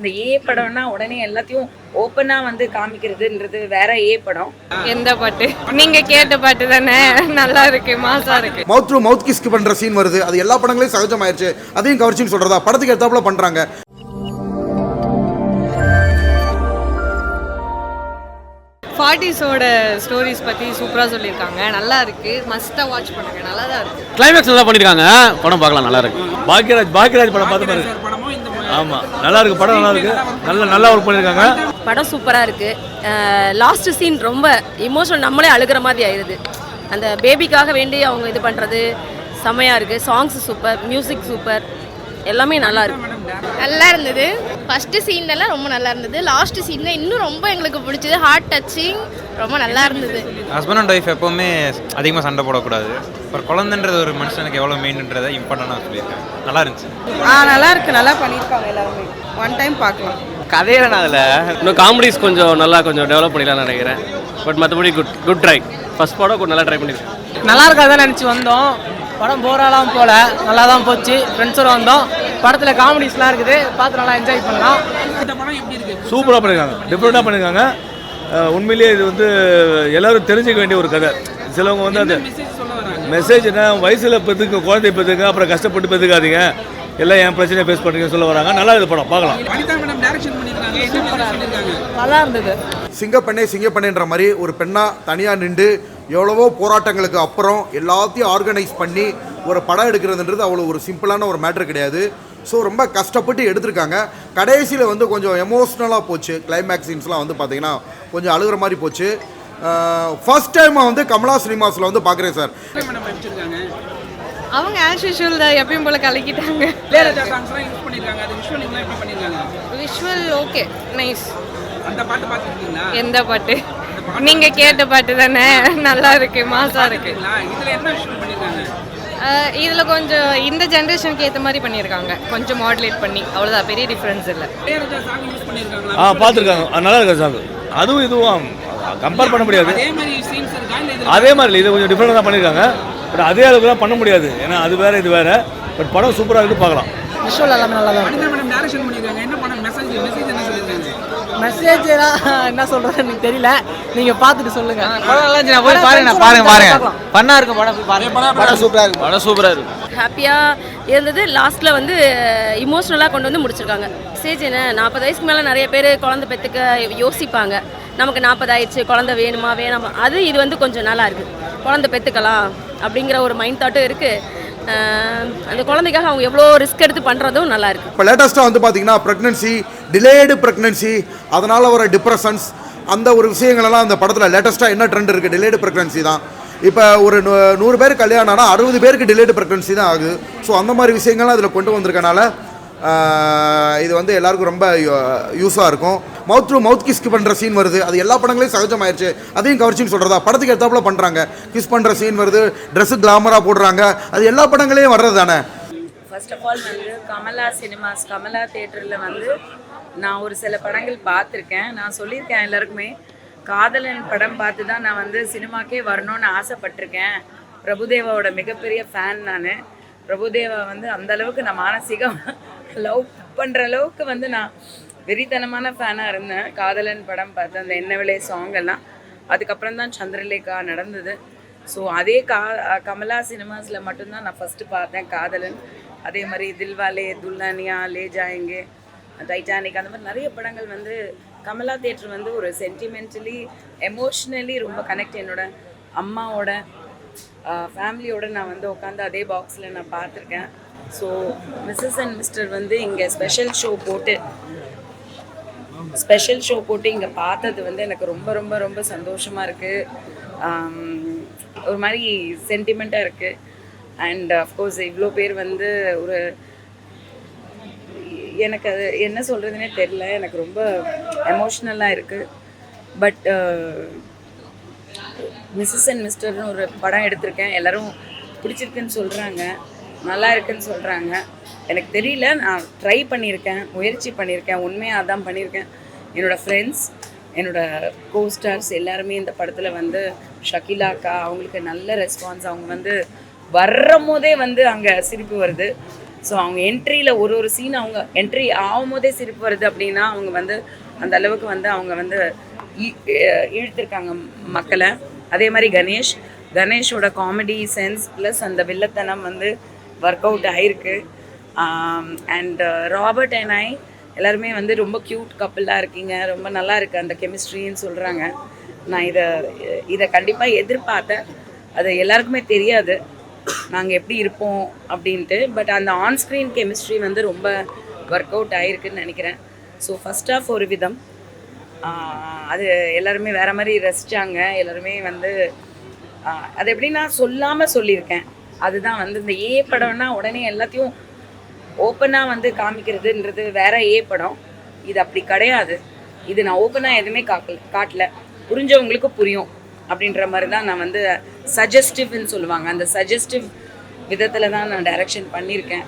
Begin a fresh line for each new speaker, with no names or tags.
இந்த ஏ படம்னா உடனே எல்லாத்தையும் ஓப்பனா வந்து காமிக்கிறதுன்றது வேற ஏ படம்.
எந்த பாட்டு? நீங்க கேட்ட பாட்டு தானே. நல்லா இருக்கு மாசா இருக்கு.
மவுத் டு மவுத் கிஸ்க் பண்ற சீன் வருது. அது எல்லா படங்களையும் சகஜமாயிருச்சு. அதையும் கவர்ச்சின்னு சொல்றதா? படத்துக்கு ஏத்தாப்புல பண்றாங்க.
ஃபார்ட்டிஸோட ஸ்டோரிஸ் பத்தி சூப்பரா சொல்லியிருக்காங்க. நல்லா இருக்கு. மஸ்டா வாட்ச் பண்ணுங்க. நல்லா தான் இருக்கு.
கிளைமேக்ஸ் நல்லா பண்ணிருக்காங்க. படம் பார்க்கலாம் நல்லா இருக்கு. பாக்யராஜ் பாக்யராஜ் படம் பார்த்து பாருங்க ஆமா நல்லா இருக்கு படம் நல்லா இருக்கு. நல்ல நல்லா ஒர்க் பண்ணிருக்காங்க.
படம் சூப்பராக இருக்குது லாஸ்ட் சீன் ரொம்ப இமோஷனல் நம்மளே அழுகிற மாதிரி ஆயிடுது அந்த பேபிக்காக வேண்டி அவங்க இது பண்ணுறது செமையாக இருக்குது சாங்ஸ் சூப்பர் மியூசிக் சூப்பர் எல்லாமே நல்லா இருக்கு.
நல்லா இருந்தது. ஃபஸ்ட்டு சீன்லலாம் ரொம்ப நல்லா இருந்தது. லாஸ்ட் சீனில் இன்னும் ரொம்ப எங்களுக்கு பிடிச்சது. ஹார்ட் டச்சிங் ரொம்ப நல்லா இருந்தது.
ஹஸ்பண்ட் அண்ட் ஒய்ஃப் எப்போவுமே அதிகமாக சண்டை போடக்கூடாது. ஒரு குழந்தைன்றது ஒரு மனுஷனுக்கு எவ்வளோ மெயின்ன்றதை இம்பார்ட்டண்டாக சொல்லியிருக்கேன் நல்லா இருந்துச்சு.
ஆ நல்லா இருக்கு. நல்லா பண்ணியிருக்காங்க எல்லாருமே. ஒன் டைம் பார்க்கலாம்.
கதையில நான் அதில். இன்னும் காமெடிஸ் கொஞ்சம் நல்லா கொஞ்சம் டெவலப் பண்ணிடலாம்னு நினைக்கிறேன். பட் மற்றபடி குட் குட் ட்ரை ஃபர்ஸ்ட் படம் கொஞ்சம் நல்லா ட்ரை பண்ணியிருக்கேன்
நல்லா இருக்காதான் நினச்சி வந்தோம். படம் போராலாம் போல. நல்லா தான் போச்சு ஃப்ரெண்ட்ஸோட வந்தோம். படத்தில் காமெடிஸ்லாம் இருக்குது. பார்த்து நல்லா என்ஜாய் பண்ணலாம்.
சூப்பராக பண்ணியிருக்காங்க டிஃப்ரெண்ட்டாக பண்ணியிருக்காங்க உண்மையிலேயே இது வந்து எல்லாரும் தெரிஞ்சுக்க வேண்டிய ஒரு கதை. சிலவங்க வந்து அது மெசேஜ் என்ன வயசில் பெற்றுக்க குழந்தை பெற்றுக்க அப்புறம் கஷ்டப்பட்டு பெற்றுக்காதீங்க எல்லாம் என் பிரச்சனையை ஃபேஸ் பண்ணுறீங்கன்னு சொல்ல வராங்க. நல்லா இது படம். பார்க்கலாம்.
நல்லா இருந்தது.
சிங்கப்பெண்ணே சிங்கப்பெண்ணேன்ற மாதிரி ஒரு பெண்ணா தனியா நின்று எவ்வளவோ போராட்டங்களுக்கு அப்புறம் எல்லாத்தையும் ஆர்கனைஸ் பண்ணி ஒரு படம் எடுக்கிறதுன்றது அவ்வளோ ஒரு சிம்பிளான ஒரு மேட்ரு கிடையாது. ஸோ ரொம்ப கஷ்டப்பட்டு எடுத்திருக்காங்க. கடைசியில் வந்து கொஞ்சம் எமோஷ்னலாக போச்சு. கிளைமேக்ஸ் சீன்ஸ்லாம் வந்து பார்த்தீங்கன்னா கொஞ்சம் அழுகிற மாதிரி போச்சு. ஃபர்ஸ்ட் டைமாக வந்து கமலா சினிமாஸில் வந்து பார்க்குறேன் சார்
அவங்க ஆஸ் யூஷுவல் தான் எப்பயும் போல கலக்கிட்டாங்க. விஷுவல் ஓகே நைஸ் எந்த பாட்டு? நீங்க கேட்ட பாட்டு தானே. நல்லா இருக்கு மாசா இருக்கு. இதுல கொஞ்சம் இந்த ஜெனரேஷனுக்கு ஏத்த மாதிரி பண்ணியிருக்காங்க. கொஞ்சம் மாடுலேட் பண்ணி. அவ்வளவுதான். பெரிய டிஃபரன்ஸ் இல்லை.
ஆ பார்த்துருக்காங்க. அது நல்லா இருக்கு சாங் அதுவும் இதுவும் கம்பேர் பண்ண முடியாது. அதே மாதிரி இல்லை இது கொஞ்சம் டிஃப்ரெண்டாக தான் பண்ணியிருக்காங்க. பட் அதே அளவுக்குலாம் பண்ண முடியாது. ஏன்னா அது வேற இது வேற. பட் படம் சூப்பராக இருக்கு பார்க்கலாம்.
விஷுவல் எல்லாமே நல்லா தான் மெசேஜ் என்ன சொல்றது எனக்கு தெரியல. நீங்க பார்த்துட்டு சொல்லுங்க.
படம் நல்லா இருந்துச்சு போய் பாருங்க பாருங்க. பாருங்க பண்ணா இருக்கும் படம் போய் பாருங்க.
படம் சூப்பராக இருக்கு. படம் சூப்பராக இருக்கு.
ஹாப்பியாக இருந்தது. லாஸ்ட்டில் வந்து இமோஷ்னலாக கொண்டு வந்து முடிச்சிருக்காங்க. ஸ்டேஜ் என்ன நாற்பது வயசுக்கு மேலே நிறைய பேர் குழந்தை பெற்றுக்க யோசிப்பாங்க. நமக்கு நாற்பது ஆயிடுச்சு குழந்தை வேணுமா வேணாமா. அது இது வந்து கொஞ்சம் நல்லா இருக்குது குழந்தை பெற்றுக்கலாம் அப்படிங்கிற ஒரு மைண்ட் தாட்டும் இருக்குது அந்த குழந்தைக்காக அவங்க எவ்வளோ ரிஸ்க் எடுத்து பண்ணுறதும் நல்லா இருக்குது
இப்போ லேட்டஸ்ட்டாக வந்து பார்த்தீங்கன்னா ப்ரெக்னன்சி டிலேடு ப்ரெக்னன்சி அதனால் வர டிப்ரெஷன்ஸ் அந்த ஒரு விஷயங்களெல்லாம் அந்த படத்தில் லேட்டஸ்ட்டாக என்ன ட்ரெண்ட் இருக்குது டிலேடு ப்ரெக்னன்சி தான். இப்போ ஒரு நூ- நூறு பேர் கல்யாணம் ஆனால் அறுபது பேருக்கு டிலேடு ப்ரெக்னன்சி தான் ஆகுது. ஸோ அந்த மாதிரி விஷயங்கள்லாம் அதில் கொண்டு வந்திருக்கனால இது வந்து எல்லாருக்கும் ரொம்ப யூஸாக இருக்கும். மவுத் டு மவுத் கிஸ்க் பண்ணுற சீன் வருது. அது எல்லா படங்களையும் சகஜமாயிருச்சு. அதையும் கவர்ச்சின்னு சொல்கிறதா படத்துக்கு எடுத்தாப்புல பண்ணுறாங்க கிஸ் பண்ணுற சீன் வருது. ட்ரெஸ்ஸு கிளாமராக போடுறாங்க. அது எல்லா படங்களையும் வர்றது தானே
ஃபர்ஸ்ட் ஆஃப் ஆல் வந்து கமலா சினிமாஸ் கமலா தேட்டரில் வந்து நான் ஒரு சில படங்கள் பார்த்துருக்கேன். நான் சொல்லியிருக்கேன் எல்லாருக்குமே. காதலன் படம் பார்த்து தான் நான் வந்து சினிமாக்கே வரணும்னு ஆசைப்பட்டிருக்கேன். பிரபுதேவாவோட மிகப்பெரிய ஃபேன் நான். பிரபுதேவா வந்து அந்தளவுக்கு நான் மானசீகம் லவ் பண்ணுற அளவுக்கு வந்து நான் வெறித்தனமான ஃபேனாக இருந்தேன். காதலன் படம் பார்த்து அந்த என்ன விலை சாங் எல்லாம். அதுக்கப்புறம் தான் சந்திரலேகா நடந்தது. ஸோ அதே கா கமலா சினிமாஸில் மட்டும்தான் நான் ஃபஸ்ட்டு பார்த்தேன் காதலன். அதே மாதிரி தில்வாலே துல்லானியா லே ஜாயங்கே டைட்டானிக் அந்த மாதிரி நிறைய படங்கள் வந்து கமலா தேட்டர் வந்து ஒரு சென்டிமெண்டலி எமோஷ்னலி ரொம்ப கனெக்ட் என்னோட அம்மாவோட ஃபேமிலியோடு நான் வந்து உட்காந்து அதே பாக்ஸில் நான் பார்த்துருக்கேன். ஸோ மிஸ்ஸஸ் அண்ட் மிஸ்டர் வந்து இங்கே ஸ்பெஷல் ஷோ போட்டு ஸ்பெஷல் ஷோ போட்டு இங்கே பார்த்தது வந்து எனக்கு ரொம்ப ரொம்ப ரொம்ப சந்தோஷமாக இருக்குது ஒரு மாதிரி சென்டிமெண்ட்டாக இருக்குது அண்ட் அஃப்கோர்ஸ் இவ்வளோ பேர் வந்து ஒரு எனக்கு அது என்ன சொல்கிறதுனே தெரில எனக்கு ரொம்ப எமோஷ்னலாக இருக்குது பட் மிஸ்ஸஸ் அண்ட் மிஸ்டர்னு ஒரு படம் எடுத்திருக்கேன். எல்லாரும் பிடிச்சிருக்குன்னு சொல்கிறாங்க நல்லா இருக்குன்னு சொல்கிறாங்க எனக்கு தெரியல நான் ட்ரை பண்ணியிருக்கேன் முயற்சி பண்ணியிருக்கேன் உண்மையாக தான் பண்ணியிருக்கேன். என்னோடய ஃப்ரெண்ட்ஸ் என்னோடய கோஸ்டார்ஸ் எல்லாருமே இந்த படத்தில் வந்து ஷகிலா அக்கா அவங்களுக்கு நல்ல ரெஸ்பான்ஸ் அவங்க வந்து வர்ற போதே வந்து அங்கே சிரிப்பு வருது. ஸோ அவங்க என்ட்ரியில் ஒரு ஒரு சீன் அவங்க என்ட்ரி ஆகும்போதே சிரிப்பு வருது அப்படின்னா அவங்க வந்து அந்த அளவுக்கு வந்து அவங்க வந்து இழுத்துருக்காங்க மக்களை. அதே மாதிரி கணேஷ் கணேஷோட காமெடி சென்ஸ் ப்ளஸ் அந்த வில்லத்தனம் வந்து ஒர்க் அவுட் ஆயிருக்கு. அண்ட் ராபர்ட் அண்ட் ஐ எல்லாருமே வந்து ரொம்ப க்யூட் கப்பலாக இருக்கீங்க. ரொம்ப நல்லா இருக்குது அந்த கெமிஸ்ட்ரின்னு சொல்கிறாங்க நான் இதை இதை கண்டிப்பாக எதிர்பார்த்தேன். அது எல்லாருக்குமே தெரியாது. நாங்கள் எப்படி இருப்போம் அப்படின்ட்டு. பட் அந்த ஆன் ஸ்க்ரீன் கெமிஸ்ட்ரி வந்து ரொம்ப ஒர்க் அவுட் ஆயிருக்குன்னு நினைக்கிறேன். ஸோ ஃபஸ்ட் ஆஃப் ஒரு விதம். அது எல்லாருமே வேறு மாதிரி ரசித்தாங்க எல்லாருமே வந்து அது அது எப்படின்னா சொல்லாமல் சொல்லியிருக்கேன். அதுதான் வந்து இந்த ஏ படம்னா உடனே எல்லாத்தையும் ஓப்பனாக வந்து காமிக்கிறதுன்றது வேற ஏ படம். இது அப்படி கிடையாது. இது நான் ஓப்பனாக எதுவுமே காக்கல காட்டல. புரிஞ்சவங்களுக்கு புரியும் அப்படின்ற மாதிரி தான் நான் வந்து சஜஸ்டிவ்னு சொல்லுவாங்க. அந்த சஜஸ்டிவ் விதத்தில் தான் நான் டைரக்ஷன் பண்ணியிருக்கேன்.